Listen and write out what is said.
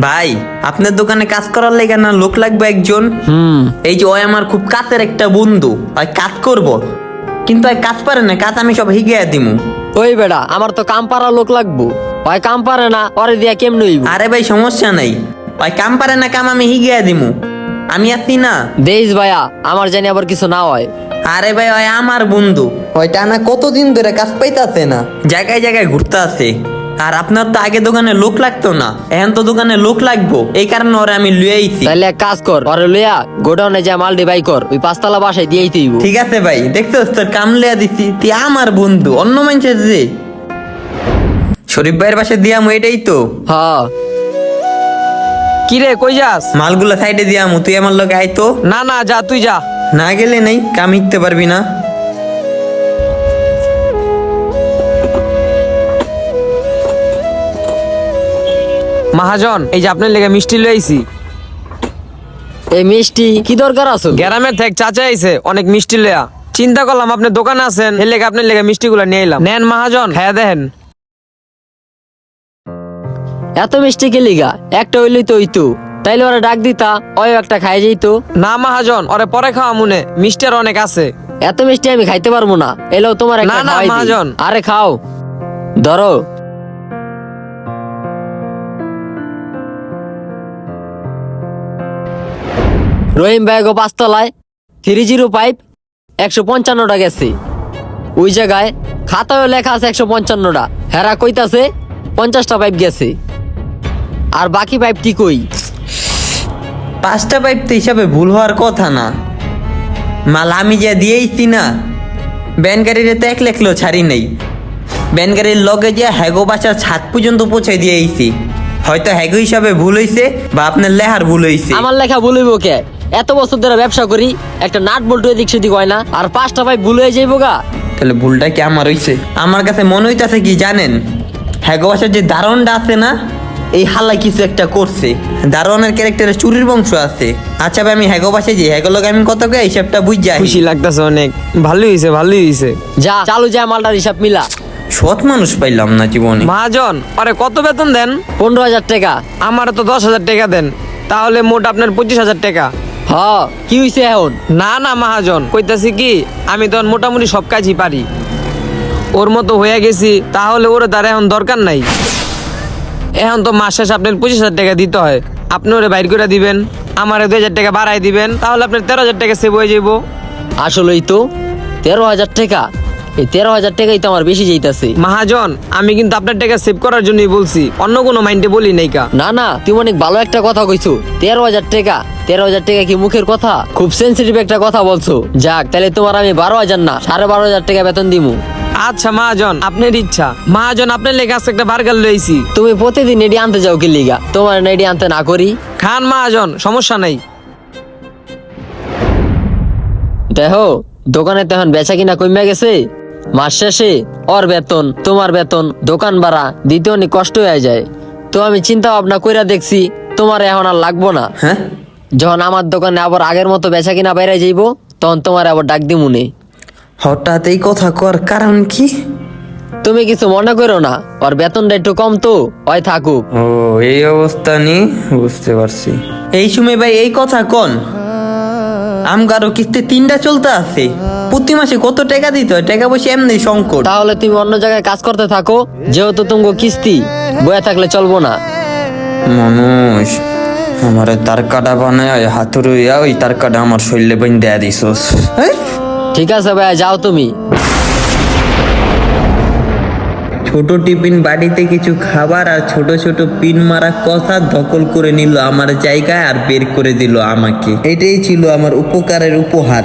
ভাই আপনার দোকানে কাজ করার লেগে না লোক লাগবে একজন? হুম। এই যে ওই আমার খুব কাছের একটা বন্ধু ওই কাজ করব। কিন্তু ওই কাজ পারে না কাজ আমি সব হিগিয়ে দিমু। ওই বেড়া আমার তো কাম পারা লোক লাগবো। ওই কাম পারে না পরে দিয়া কেমনে হইব? আরে ভাই সমস্যা নাই। ওই কাম পারে না কাম আমি হিগিয়ে দিমু। আমি আছি না। দেইস ভাইয়া আমার জানি আবার কিছু না হয়। আরে ভাই ওই আমার বন্ধু। ওইটা না কতদিন ধরে কাজ পাইতাছে না। জায়গায় জায়গায় ঘুরতে আছে আর আপনার তো আগে দোকানে লোক লাগতো না এখন তো দোকানে লোক লাগবো। এই কারণে ওরে আমি লুয়ে আইছি। তাইলে এক কাজ কর পরে লইয়া গোডাউনে যা মাল ডিবাই কর ওই পাঁচতলা বাসায় দিয়েই তুইব ঠিক আছে ভাই দেখছোস তোর কাম লিয়া দিছি তুই আমার বন্ধু অন্য মানুষের যে। শরীফ ভাইয়ের বাসায় দিয়াম এটাই তো। হ্যাঁ কিরে কই যাস? মালগুলা সাইডে দিয়াম তুই আমার লোক আইতো না না যা তুই যা। না গেলে নেই কাম শিখতে পারবি না। মহাজন এই যে আপনার লেগে মিষ্টি লইছি এই মিষ্টি কি দরকার আছে? গ্রামের থেকে চাচা আইছে অনেক মিষ্টি লয়া চিন্তা করলাম আপনি দোকানে আছেন এর লেগে আপনার লেগে মিষ্টিগুলো নিয়ে এলাম নেন মহাজন হ্যাঁ দেখেন। এত মিষ্টি কে লিগা? একটা হইলেই তো হইতো। তাইলে ওরা ডাক দিতা ওই একটা খাই যাইতো। না মহাজন ওরে পরে খাওয়া মনে মিষ্টি আর অনেক আছে। এত মিষ্টি আমি খাইতে পারব না এলো তোমার একটা না, না, খাওয়াই দিই। মহাজন। আরে খাও। ধরো রহিম ব্যাগ ও পাঁচতলায় থ্রি জিরো পাইপ একশো পঞ্চান্নটা গেছে। ওই জায়গায় খাতায় লেখা আছে একশো পঞ্চান্নটা। হেরা কইতাছে পঞ্চাশটা পাইপ গেছে। আর বাকি পাইপ পাইপটি কই? পাঁচটা পাইপ তো হিসাবে ভুল হওয়ার কথা না। মাল আমি যা দিয়েইছি না ব্যান গাড়িরে তো এক লেখলেও ছাড়ি নেই। ব্যান গাড়ির লগে যে হ্যাগো বাসার ছাদ পর্যন্ত পৌঁছে দিয়েছি হয়তো হ্যাগো হিসাবে ভুল হইছে বা আপনার লেহার ভুল হইছে। আমার লেখা ভুল হইব কে? এত বছর ধরে ব্যবসা করি একটা নাট বল্টু এদিক সেদিক হয় না আর পাঁচটা ভাই ভুল হয়ে যাইব গা। তাহলে ভুলটা কি আমার হইছে? আমার কাছে মনে হইতাছে কি জানেন? হ্যাগো বাসার যে দারণটা আছে না এই হাল্লা কিছু একটা করছে। দারোয়ানের ক্যারেক্টারে চুরির বংশ আছে। আচ্ছা ভাই আমি হ্যাগো বাসায় যাই। হ্যাগো লগে আমি কত কে হিসাবটা বুঝ যাই খুশি লাগতেছে অনেক। ভালোই হয়েছে ভালোই হয়েছে যা চালু যা মালটার হিসাব মিলা। সৎ মানুষ পাইলাম না জীবনে। মহাজন আরে কত বেতন দেন? পনেরো হাজার টাকা। আমার তো দশ হাজার টাকা দেন। তাহলে মোট আপনার পঁচিশ হাজার টাকা। হ কি হইছে এখন? না না মহাজন কইতাছি কি আমি তখন মোটামুটি সব কাজই পারি। ওর মতো হয়ে গেছি তাহলে ওর তার এখন দরকার নাই। এখন তো মাস শেষ আপনার পঁচিশ হাজার টাকা দিতে হয়। আপনি ওরে বাইর করে দিবেন আমার দুই হাজার টাকা বাড়াই দিবেন তাহলে আপনার তেরো হাজার টাকা সেভ হয়ে যাব। আসলেই তো তেরো হাজার টাকা? এই তেরো হাজার টাকাই তো আমার বেশি যাইতাছে। মহাজন আমি কিন্তু আপনার টাকা সেভ করার জন্যই বলছি অন্য কোনো মাইন্ডে বলি নাই কা। না না তুমি অনেক ভালো একটা কথা কইছো তেরো হাজার টাকা তেরো হাজার টাকা কি মুখের কথা? খুব সেন্সিটিভ একটা কথা বলছো। যাক তাহলে তোমার আমি বারো হাজার না সাড়ে বারো হাজার টাকা বেতন দিমু। আচ্ছা মহাজন আপনার ইচ্ছা। মহাজন আপনার লেগে আজকে একটা বার্গার লইছি। তুমি প্রতিদিন এডি আনতে যাও কি লিগা? তোমার না এডি আনতে না করি। খান মহাজন সমস্যা নাই। দেখো দোকানে তখন বেচা কিনা কমে গেছে। মাস শেষে ওর বেতন তোমার বেতন দোকান ভাড়া দিতে অনেক কষ্ট হয়ে যায়। তো আমি চিন্তা ভাবনা কইরা দেখছি তোমার এখন আর লাগবো না। হ্যাঁ? যখন আমার দোকানে আবার আগের মতো বেচা কিনা বাইরে যাইব তখন তোমার আবার ডাক দিমুনে হঠাৎ এই কথা কর কারণ কি? তুমি কিছু মনে করো না ওর বেতনটা একটু কম তো ওই থাকুক। ও এই অবস্থা নি? বুঝতে পারছি। এই সময় ভাই এই কথা কোন। আমগারও কিস্তি তিনটা চলতে আছে। প্রতি মাসে কত টাকা দিতে হয়? টাকা পয়সা এমনি সংকট। তাহলে তুমি অন্য জায়গায় কাজ করতে থাকো যেহেতু তুমি কিস্তি বয়ে থাকলে চলবো না। মানুষ। আমার তার কাটা বানায় হাতুড়িয়া ওই তার কাটা আমার শরীরে বইন দেয়া দিছস? ঠিক আছে ভাই যাও তুমি। ছোট টিফিন বাড়িতে কিছু খাবার আর ছোট ছোট পিন মারা কথা দখল করে নিল আমার জায়গায় আর বের করে দিল আমাকে। এটাই ছিল আমার উপকারের উপহার।